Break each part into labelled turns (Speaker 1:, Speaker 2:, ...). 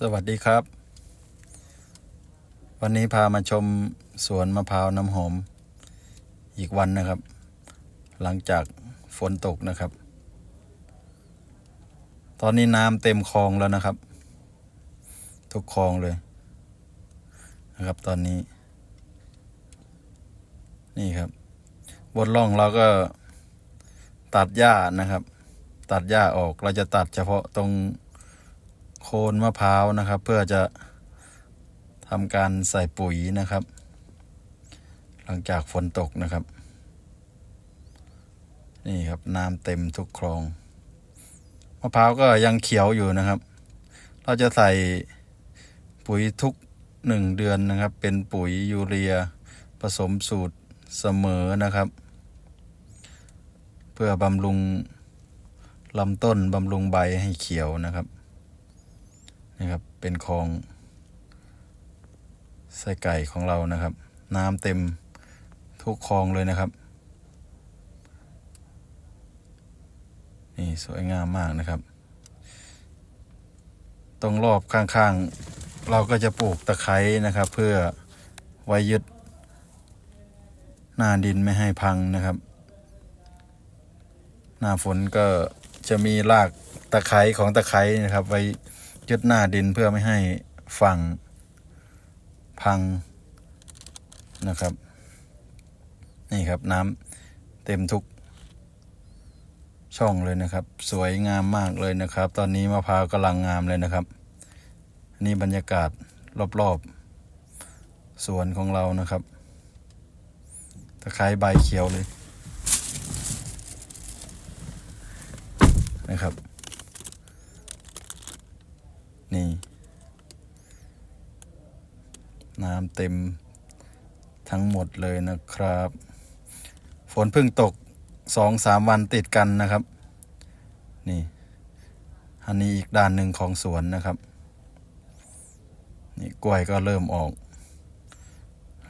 Speaker 1: สวัสดีครับ วันนี้พามาชมสวนมะพร้าวน้ำหอม อีกวันนะครับ หลังจากฝนตกนะครับ ตอนนี้น้ำเต็มคลองแล้วนะครับ ทุกคลองเลย นะครับตอนนี้ นี่ครับ บนร่องเราก็ตัดหญ้านะครับ ตัดหญ้าออกเราจะตัดเฉพาะตรง โคนมะพร้าวนะครับ เพื่อจะทำการใส่ปุ๋ยนะครับ หลังจากฝนตกนะครับ นี่ครับน้ำเต็มทุกคลองมะพร้าวก็ยังเขียวอยู่นะครับ เราจะใส่ปุ๋ยทุกหนึ่งเดือนนะครับ เป็นปุ๋ยยูเรีย ผสมสูตรเสมอนะครับ เพื่อบำรุงลำต้นบำรุงใบให้เขียวนะครับ นี่ครับ เป็นคลองไส้ไก่ของเรานะครับ น้ำเต็มทุกคลองเลยนะครับ นี่สวยงามมากนะครับ ตรงรอบข้างๆ เราก็จะปลูกตะไคร้นะครับ เพื่อไว้ยึดหน้าดินไม่ให้พังนะครับ หน้าฝนก็จะมีรากตะไคร้ของตะไคร้นะครับ ไว้ ยึดหน้าดินเพื่อไม่ให้ฝั่งพังนะครับ นี่ครับน้ำเต็มทุกช่องเลยนะครับ สวยงามมากเลยนะครับ ตอนนี้มะพร้าวกำลังงามเลยนะครับนนี่บรรยากาศรอบๆสวนของเรานะครับตะไคร้ใบเขียวเลยนะครับ นี่ น้ำเต็มทั้งหมดเลยนะครับ ฝนเพิ่งตกสองสามวันติดกันนะครับ นี่ อันนี้อีกด้านหนึ่งของสวนนะครับ นี่กล้วยก็เริ่มออก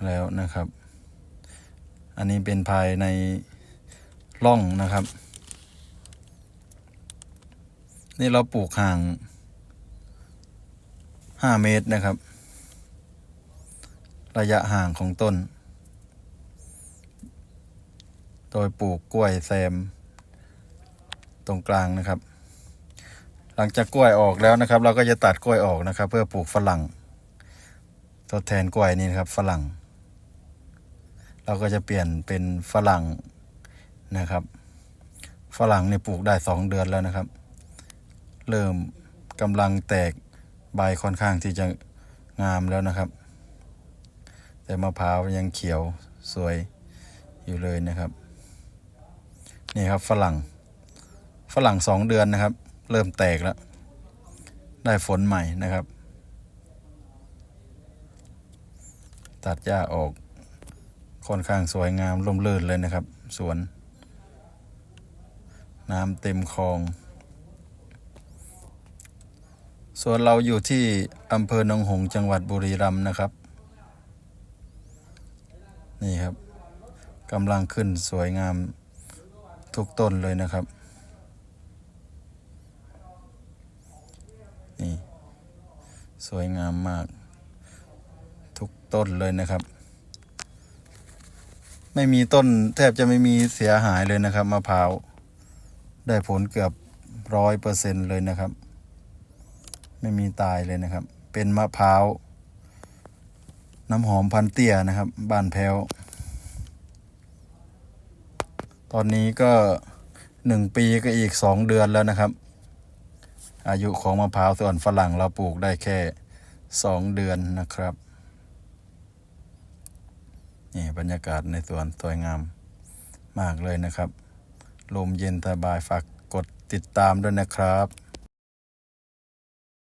Speaker 1: แล้วนะครับ อันนี้เป็นภายในร่องนะครับ นี่เราปลูกห่าง ห้าเมตรนะครับ ระยะห่างของต้น โดยปลูกกล้วยแซม ตรงกลางนะครับ หลังจากกล้วยออกแล้วนะครับ เราก็จะตัดกล้วยออกนะครับ เพื่อปลูกฝรั่ง ทดแทนกล้วยนี่นะครับ ฝรั่ง เราก็จะเปลี่ยนเป็นฝรั่งนะครับ ฝรั่งเนี่ยปลูกได้สองเดือนแล้วนะครับ เริ่มกำลังแตก ใบค่อนข้างที่จะงามแล้วนะครับ แต่มะพร้าวยังเขียวสวยอยู่เลยนะครับ นี่ครับฝรั่ง ฝรั่งสองเดือนนะครับ เริ่มแตกแล้ว ได้ฝนใหม่นะครับ ตัดหญ้าออกค่อนข้างสวยงามร่มรื่นเลยนะครับ สวน น้ำเต็มคลอง ส่วนเราอยู่ที่อำเภอหนองหงส์จังหวัดบุรีรัมย์นะครับ นี่ครับกำลังขึ้นสวยงามทุกต้นเลยนะครับ นี่ สวยงามมาก ทุกต้นเลยนะครับ ไม่มีต้นแทบจะไม่มีเสียหายเลยนะครับมะพร้าว ได้ผลเกือบร้อยเปอร์เซ็นเลยนะครับ ไม่มีตายเลยนะครับ เป็นมะพร้าว น้ำหอมพันเตี้ยนะครับ บ้านแพ้ว ตอนนี้ก็หนึ่งปีก็อีกสองเดือนแล้วนะครับ อายุของมะพร้าวส่วนฝรั่งเราปลูกได้แค่สองเดือนนะครับนี่บรรยากาศในสวนสวยงามมากเลยนะครับ ลมเย็นสบายฝากกดติดตามด้วยนะครับ